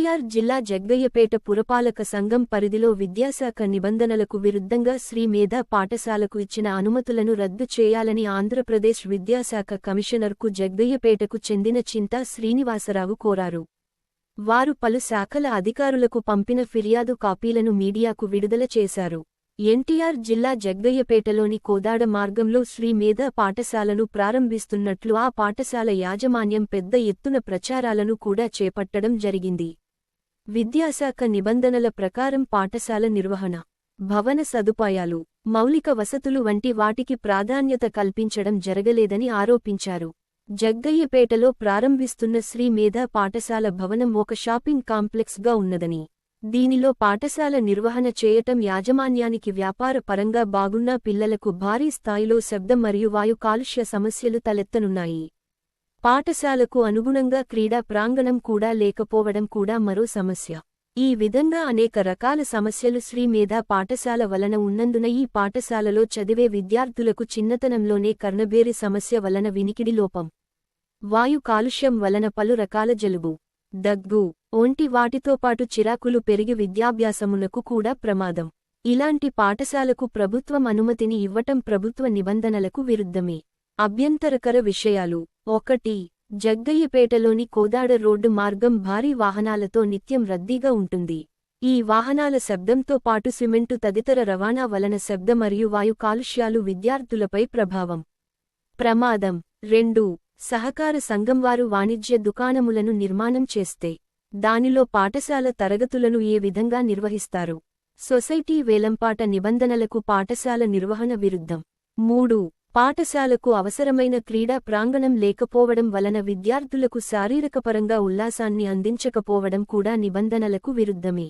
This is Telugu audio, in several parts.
ఎన్టీఆర్ జిల్లా జగ్గయ్యపేట పురపాలక సంఘం పరిధిలో విద్యాశాఖ నిబంధనలకు విరుద్ధంగా శ్రీ మేధ పాఠశాలకు ఇచ్చిన అనుమతులను రద్దు చేయాలని ఆంధ్రప్రదేశ్ విద్యాశాఖ కమిషనర్కు జగ్గయ్యపేటకు చెందిన చింతా శ్రీనివాసరావు కోరారు. వారు పలు శాఖల అధికారులకు పంపిన ఫిర్యాదు కాపీలను మీడియాకు విడుదల చేశారు. ఎన్టీఆర్ జిల్లా జగ్గయ్యపేటలోని కోదాడ మార్గంలో శ్రీ మేధ పాఠశాలను ప్రారంభిస్తున్నట్లు ఆ పాఠశాల యాజమాన్యం పెద్ద ఎత్తున ప్రచారాలను కూడా చేపట్టడం జరిగింది. విద్యాశాఖ నిబంధనల ప్రకారం పాఠశాల నిర్వహణ భవన సదుపాయాలు మౌలిక వసతులు వంటి వాటికి ప్రాధాన్యత కల్పించడం జరగలేదని ఆరోపించారు. జగ్గయ్యపేటలో ప్రారంభిస్తున్న శ్రీ మేధా పాఠశాల భవనం ఒక షాపింగ్ కాంప్లెక్స్గా ఉన్నదని దీనిలో పాఠశాల నిర్వహణ చేయటం యాజమాన్యానికి వ్యాపార పరంగా బాగున్నా పిల్లలకు భారీ స్థాయిలో శబ్దం మరియు వాయు కాలుష్య సమస్యలు తలెత్తనున్నాయి. పాఠశాలకు అనుగుణంగా క్రీడా ప్రాంగణం కూడా లేకపోవడం కూడా మరో సమస్య. ఈ విధంగా అనేక రకాల సమస్యలు శ్రీ మేధా పాఠశాల వలన ఉన్నందున ఈ పాఠశాలలో చదివే విద్యార్థులకు చిన్నతనంలోనే కర్ణబేరి సమస్య వలన వినికిడి లోపం. వాయు కాలుష్యం వలన పలు రకాల జలుబు దగ్గు ఒంటి వాటితో పాటు చిరాకులు పెరిగి విద్యాభ్యాసమునకు కూడా ప్రమాదం. ఇలాంటి పాఠశాలకు ప్రభుత్వం అనుమతిని ఇవ్వటం ప్రభుత్వ నిబంధనలకు విరుద్ధమే. అభ్యంతరకర విషయాలు. ఒకటి జగ్గయ్యపేటలోని కోదాడ రోడ్డు మార్గం భారీ వాహనాలతో నిత్యం రద్దీగా ఉంటుంది. ఈ వాహనాల శబ్దంతో పాటు సిమెంటు తదితర రవాణా వలన శబ్ద మరియు వాయు కాలుష్యాలు విద్యార్థులపై ప్రభావం. ప్రమాదం. రెండు సహకార సంఘంవారు వాణిజ్య దుకాణములను నిర్మాణం చేస్తే దానిలో పాఠశాల తరగతులను ఏ విధంగా నిర్వహిస్తారు? సొసైటీ వేలంపాట నిబంధనలకు పాఠశాల నిర్వహణ విరుద్ధం. మూడు పాఠశాలకు అవసరమైన క్రీడా ప్రాంగణం లేకపోవడం వలన విద్యార్థులకు శారీరకపరంగా ఉల్లాసాన్ని అందించకపోవడం కూడా నిబంధనలకు విరుద్ధమే.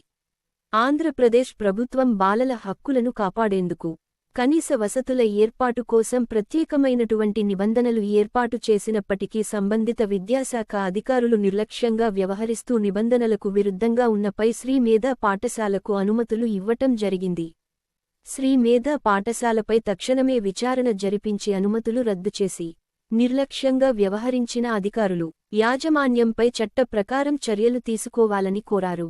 ఆంధ్రప్రదేశ్ ప్రభుత్వం బాలల హక్కులను కాపాడేందుకు కనీస వసతుల ఏర్పాటు కోసం ప్రత్యేకమైనటువంటి నిబంధనలు ఏర్పాటు చేసినప్పటికీ సంబంధిత విద్యాశాఖ అధికారులు నిర్లక్ష్యంగా వ్యవహరిస్తూ నిబంధనలకు విరుద్ధంగా ఉన్నపై శ్రీ మీద పాఠశాలకు అనుమతులు ఇవ్వటం జరిగింది. శ్రీ మేధా పాఠశాలపై తక్షణమే విచారణ జరిపించి అనుమతులు రద్దు చేసి నిర్లక్ష్యంగా వ్యవహరించిన అధికారులు యాజమాన్యంపై చట్ట ప్రకారం చర్యలు తీసుకోవాలని కోరారు.